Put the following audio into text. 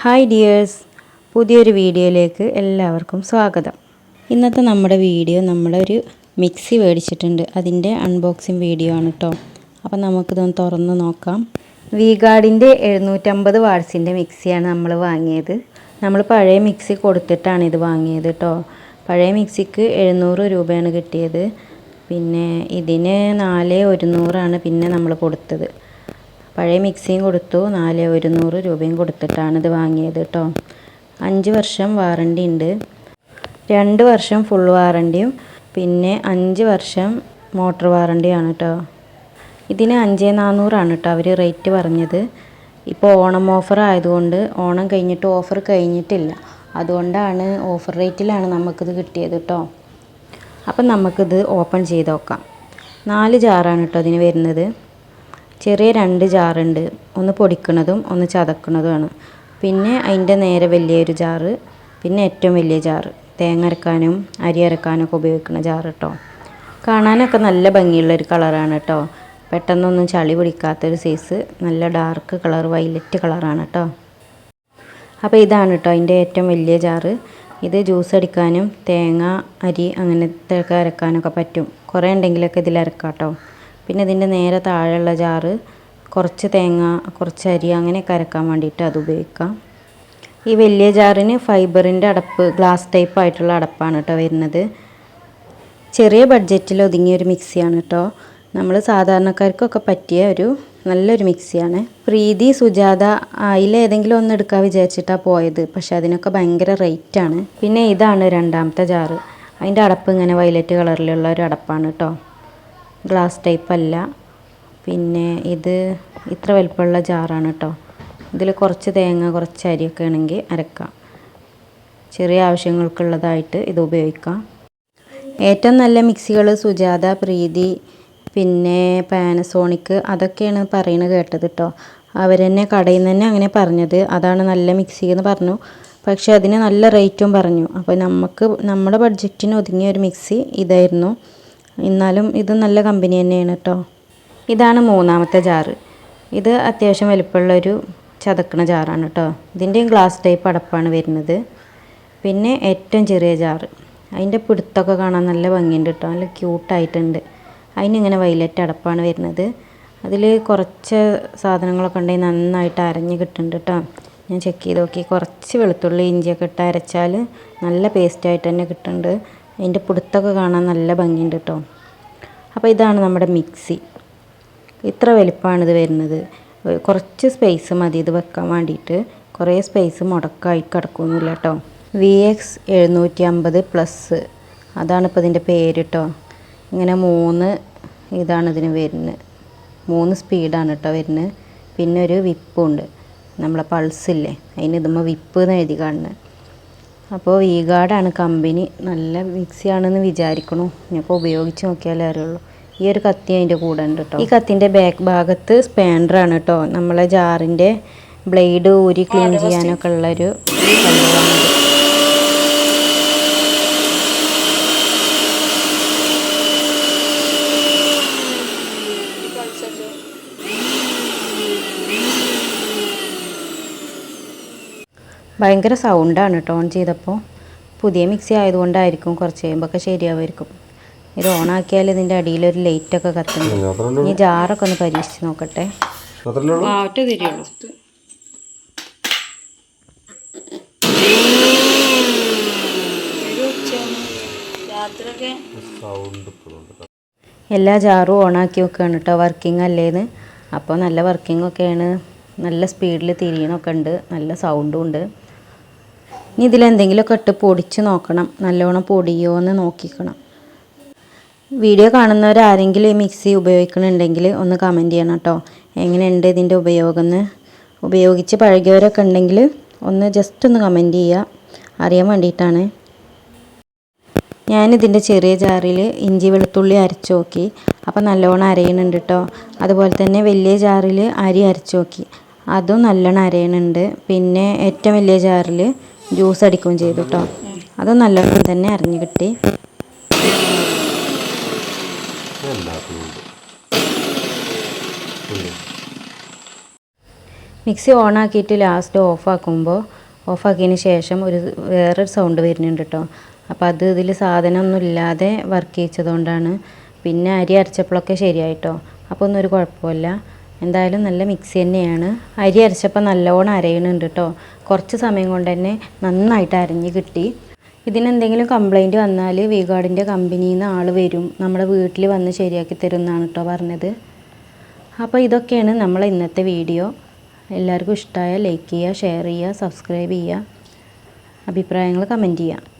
Hi dears. പുതിയൊരു വീഡിയോയിലേക്ക് എല്ലാവർക്കും സ്വാഗതം. ഇന്നത്തെ നമ്മുടെ വീഡിയോ നമ്മളൊരു മിക്സി മേടിച്ചിട്ടുണ്ട്. അതിന്റെ അൺബോക്സിങ് വീഡിയോ ആണ് കേട്ടോ അപ്പം നമുക്കിതൊന്ന് തുറന്ന് നോക്കാം. വീഗാർഡിന്റെ എഴുന്നൂറ്റമ്പത് വാട്സിന്റെ മിക്സിയാണ് നമ്മൾ വാങ്ങിയത്. നമ്മൾ പഴയ മിക്സി കൊടുത്തിട്ടാണ് ഇത് വാങ്ങിയത് കേട്ടോ പഴയ മിക്സിക്ക് എഴുന്നൂറ് രൂപയാണ് കിട്ടിയത്. പിന്നെ ഇതിന് നാല് ഒരുന്നൂറാണ് പിന്നെ നമ്മൾ കൊടുത്തത്. പഴയ മിക്സിയും കൊടുത്തു. നാല് ഒരുന്നൂറ് രൂപയും കൊടുത്തിട്ടാണ് ഇത് വാങ്ങിയത് കേട്ടോ അഞ്ച് വർഷം വാറണ്ടി ഉണ്ട്. രണ്ട് വർഷം ഫുൾ വാറണ്ടിയും പിന്നെ അഞ്ച് വർഷം മോട്ടർ വാറണ്ടിയാണ് കേട്ടോ ഇതിന് അഞ്ച് നാനൂറാണ് കേട്ടോ അവർ റേറ്റ് പറഞ്ഞത്. ഇപ്പോൾ ഓണം ഓഫർ ആയതുകൊണ്ട് ഓണം കഴിഞ്ഞിട്ട് ഓഫർ കഴിഞ്ഞിട്ടില്ല. അതുകൊണ്ടാണ് ഓഫർ റേറ്റിലാണ് നമുക്കിത് കിട്ടിയത് കേട്ടോ അപ്പം നമുക്കിത് ഓപ്പൺ ചെയ്ത് നോക്കാം. നാല് ജാറാണ് കേട്ടോ അതിന് വരുന്നത്. ചെറിയ രണ്ട് ജാറുണ്ട്. ഒന്ന് പൊടിക്കണതും ഒന്ന് ചതക്കണതുമാണ്. പിന്നെ അതിന്റെ നേരെ വലിയൊരു ജാറ് പിന്നെ ഏറ്റവും വലിയ ജാറ്. തേങ്ങ അരക്കാനും അരി അരക്കാനൊക്കെ ഉപയോഗിക്കുന്ന ജാറ് കേട്ടോ കാണാനൊക്കെ നല്ല ഭംഗിയുള്ളൊരു കളറാണ് കേട്ടോ പെട്ടെന്നൊന്നും ചളി പിടിക്കാത്തൊരു സൈസ് നല്ല ഡാർക്ക് കളർ വൈലറ്റ് കളറാണ് കേട്ടോ അപ്പോൾ ഇതാണ് കേട്ടോ അതിന്റെ ഏറ്റവും വലിയ ജാറ്. ഇത് ജ്യൂസ് അടിക്കാനും തേങ്ങ അരി അങ്ങനത്തെ അരക്കാനൊക്കെ പറ്റും. കുറേ ഉണ്ടെങ്കിലൊക്കെ ഇതിൽ അരക്കാം കേട്ടോ പിന്നെ ഇതിന്റെ നേരെ താഴെയുള്ള ജാറ് കുറച്ച് തേങ്ങ കുറച്ച് അരി അങ്ങനെയൊക്കെ അരക്കാൻ വേണ്ടിയിട്ട് അത് ഉപയോഗിക്കാം. ഈ വലിയ ജാറിന് ഫൈബറിന്റെ അടപ്പ് ഗ്ലാസ് ടൈപ്പ് ആയിട്ടുള്ള അടപ്പാണ് കേട്ടോ വരുന്നത്. ചെറിയ ബഡ്ജറ്റിൽ ഒതുങ്ങിയ ഒരു മിക്സിയാണ് കേട്ടോ നമ്മൾ സാധാരണക്കാർക്കൊക്കെ പറ്റിയ ഒരു നല്ലൊരു മിക്സിയാണ് പ്രീതി സുജാത അതിലേതെങ്കിലും ഒന്ന് എടുക്കാൻ വിചാരിച്ചിട്ടാണ് പോയത്. പക്ഷെ അതിനൊക്കെ ഭയങ്കര റേറ്റാണ് പിന്നെ ഇതാണ് രണ്ടാമത്തെ ജാറ് അതിന്റെ അടപ്പ് ഇങ്ങനെ വയലറ്റ് കളറിലുള്ള ഒരു അടപ്പാണ് കേട്ടോ ഗ്ലാസ് ടൈപ്പ് അല്ല. പിന്നെ ഇത് ഇത്ര വലിപ്പമുള്ള ജാറാണ് കേട്ടോ ഇതിൽ കുറച്ച് തേങ്ങ കുറച്ച് അരിയൊക്കെ ആണെങ്കിൽ അരക്കാം. ചെറിയ ആവശ്യങ്ങൾക്കുള്ളതായിട്ട് ഇത് ഉപയോഗിക്കാം. ഏറ്റവും നല്ല മിക്സികൾ സുജാത പ്രീതി പിന്നെ പാനസോണിക് അതൊക്കെയാണ് പറയുന്നത് കേട്ടത് കേട്ടോ അവർ തന്നെ കടയിൽ നിന്ന് തന്നെ അങ്ങനെ പറഞ്ഞത്. അതാണ് നല്ല മിക്സി എന്ന് പറഞ്ഞു. പക്ഷേ അതിന് നല്ല റേറ്റും പറഞ്ഞു. അപ്പോൾ നമുക്ക് നമ്മുടെ ബഡ്ജറ്റിന് ഒതുങ്ങിയ ഒരു മിക്സി ഇതായിരുന്നു. എന്നാലും ഇത് നല്ല കമ്പനി തന്നെയാണ് കേട്ടോ ഇതാണ് മൂന്നാമത്തെ ജാറ് ഇത് അത്യാവശ്യം വലിപ്പമുള്ളൊരു ചതക്കണ ജാറാണ് കേട്ടോ ഇതിന്റെയും ഗ്ലാസ് ടൈപ്പ് അടപ്പാണ് വരുന്നത്. പിന്നെ ഏറ്റവും ചെറിയ ജാറ് അതിന്റെ പിടുത്തൊക്കെ കാണാൻ നല്ല ഭംഗിയുണ്ട് കേട്ടോ നല്ല ക്യൂട്ടായിട്ടുണ്ട് അതിനിങ്ങനെ വൈലറ്റ് അടപ്പാണ് വരുന്നത്. അതിൽ കുറച്ച് സാധനങ്ങളൊക്കെ ഉണ്ടെങ്കിൽ നന്നായിട്ട് അരഞ്ഞ് കിട്ടുന്നുണ്ട് കേട്ടോ ഞാൻ ചെക്ക് ചെയ്ത് നോക്കി. കുറച്ച് വെളുത്തുള്ളി ഇഞ്ചിയൊക്കെ ഇട്ട് അരച്ചാൽ നല്ല പേസ്റ്റായിട്ട് തന്നെ കിട്ടുന്നുണ്ട്. അതിന്റെ പുടുത്തൊക്കെ കാണാൻ നല്ല ഭംഗിയുണ്ട് കേട്ടോ. അപ്പോൾ ഇതാണ് നമ്മുടെ മിക്സി. ഇത്ര വലിപ്പമാണിത് വരുന്നത്. കുറച്ച് സ്പേസ് മതി ഇത് വെക്കാൻ വേണ്ടിയിട്ട്. കുറേ സ്പേസ് മുടക്കായി കിടക്കുന്നില്ല കേട്ടോ. വി എക്സ് എഴുന്നൂറ്റി അമ്പത് പ്ലസ് അതാണ് ഇപ്പോൾ ഇതിന്റെ പേര് കേട്ടോ. ഇങ്ങനെ മൂന്ന് ഇതാണ് ഇതിന് വരുന്നത്. മൂന്ന് സ്പീഡാണ് കേട്ടോ വരുന്നത്. പിന്നെ ഒരു വിപ്പുണ്ട്. നമ്മളെ പൾസില്ലേ അതിന് ഇതുമ്പോൾ വിപ്പ് എന്ന് എഴുതി കാണുന്നത്. അപ്പോൾ വീഗാർഡാണ് കമ്പനി നല്ല മിക്സിയാണെന്ന് വിചാരിക്കണു. ഞാനിപ്പോൾ ഉപയോഗിച്ച് നോക്കിയാലേ അറിയുള്ളൂ. ഈ ഒരു കത്തി അതിന്റെ കൂടെ ഉണ്ട് കേട്ടോ ഈ കത്തിന്റെ ബാക്ക് ഭാഗത്ത് സ്പാൻഡറാണ് കേട്ടോ നമ്മളെ ജാറിന്റെ ബ്ലേഡ് ഊരി ക്ലീൻ ചെയ്യാനൊക്കെ ഉള്ളൊരു ഭയങ്കര സൗണ്ടാണ് കേട്ടോ ഓൺ ചെയ്തപ്പോൾ പുതിയ മിക്സി ആയതുകൊണ്ടായിരിക്കും കുറച്ച് കഴിയുമ്പോൾ ശരിയാവുമായിരിക്കും. ഇത് ഓൺ ആക്കിയാൽ ഇതിന്റെ അടിയിലൊരു ലൈറ്റൊക്കെ കത്തുന്നു. ഈ ജാറൊക്കെ ഒന്ന് പരീക്ഷിച്ച് നോക്കട്ടെ. ഒറ്റ തിരിയുള്ളൂ എല്ലാ ജാറും ഓണാക്കി വെക്കുകയാണ് കേട്ടോ. വർക്കിംഗ് അല്ലേന്ന് അപ്പോൾ നല്ല വർക്കിംഗ് ഒക്കെയാണ്. നല്ല സ്പീഡിൽ തിരിയണമൊക്കെ ഉണ്ട്. നല്ല സൗണ്ടും ഉണ്ട്. ഇനി ഇതിലെന്തെങ്കിലുമൊക്കെ ഇട്ട് പൊടിച്ച് നോക്കണം. നല്ലോണം പൊടിയോ എന്ന് നോക്കിക്കണം. വീഡിയോ കാണുന്നവരാരെങ്കിലും ഈ മിക്സി ഉപയോഗിക്കണുണ്ടെങ്കിൽ ഒന്ന് കമന്റ് ചെയ്യണം കേട്ടോ. എങ്ങനെയുണ്ട് ഇതിന്റെ ഉപയോഗം എന്ന്? ഉപയോഗിച്ച് പഴകിയവരൊക്കെ ഉണ്ടെങ്കിൽ ഒന്ന് ജസ്റ്റ് ഒന്ന് കമന്റ് ചെയ്യുക. അറിയാൻ വേണ്ടിയിട്ടാണ്. ഞാനിതിന്റെ ചെറിയ ജാറിൽ ഇഞ്ചി വെളുത്തുള്ളി അരച്ച് നോക്കി. അപ്പോൾ നല്ലോണം അരയണുണ്ട് കേട്ടോ. അതുപോലെ തന്നെ വലിയ ജാറിൽ അരി അരച്ച് നോക്കി. അതും നല്ലോണം അരയണുണ്ട്. പിന്നെ ഏറ്റവും വലിയ ജാറിൽ ജ്യൂസ് അടിക്കുകയും ചെയ്തു കേട്ടോ അത് നല്ലോണം തന്നെ അറിഞ്ഞു കിട്ടി. മിക്സി ഓണാക്കിയിട്ട് ലാസ്റ്റ് ഓഫാക്കുമ്പോൾ ഓഫാക്കിയതിന് ശേഷം ഒരു വേറൊരു സൗണ്ട് വരുന്നുണ്ട് കേട്ടോ അപ്പോൾ അത് ഇതിൽ സാധനമൊന്നും ഇല്ലാതെ വർക്ക് ചെയ്തതുകൊണ്ടാണ് പിന്നെ അരി അരച്ചപ്പോഴൊക്കെ ശരിയായിട്ടോ അപ്പോൾ ഒന്നും ഒരു കുഴപ്പമില്ല എന്തായാലും നല്ല മിക്സി തന്നെയാണ്. അരി അരച്ചപ്പോൾ നല്ലോണം അരയണുണ്ട് കേട്ടോ കുറച്ച് സമയം കൊണ്ട് തന്നെ നന്നായിട്ട് അരഞ്ഞ് കിട്ടി. ഇതിനെന്തെങ്കിലും കംപ്ലൈന്റ് വന്നാൽ വീഗാർഡിന്റെ കമ്പനിയിൽ നിന്ന് ആൾ വരും. നമ്മുടെ വീട്ടിൽ വന്ന് ശരിയാക്കി തരും എന്നാണ് കേട്ടോ പറഞ്ഞത്. അപ്പോൾ ഇതൊക്കെയാണ് നമ്മളെ ഇന്നത്തെ വീഡിയോ. എല്ലാവർക്കും ഇഷ്ടമായ ലൈക്ക് ചെയ്യുക ഷെയർ ചെയ്യുക സബ്സ്ക്രൈബ് ചെയ്യുക. അഭിപ്രായങ്ങൾ കമന്റ് ചെയ്യുക.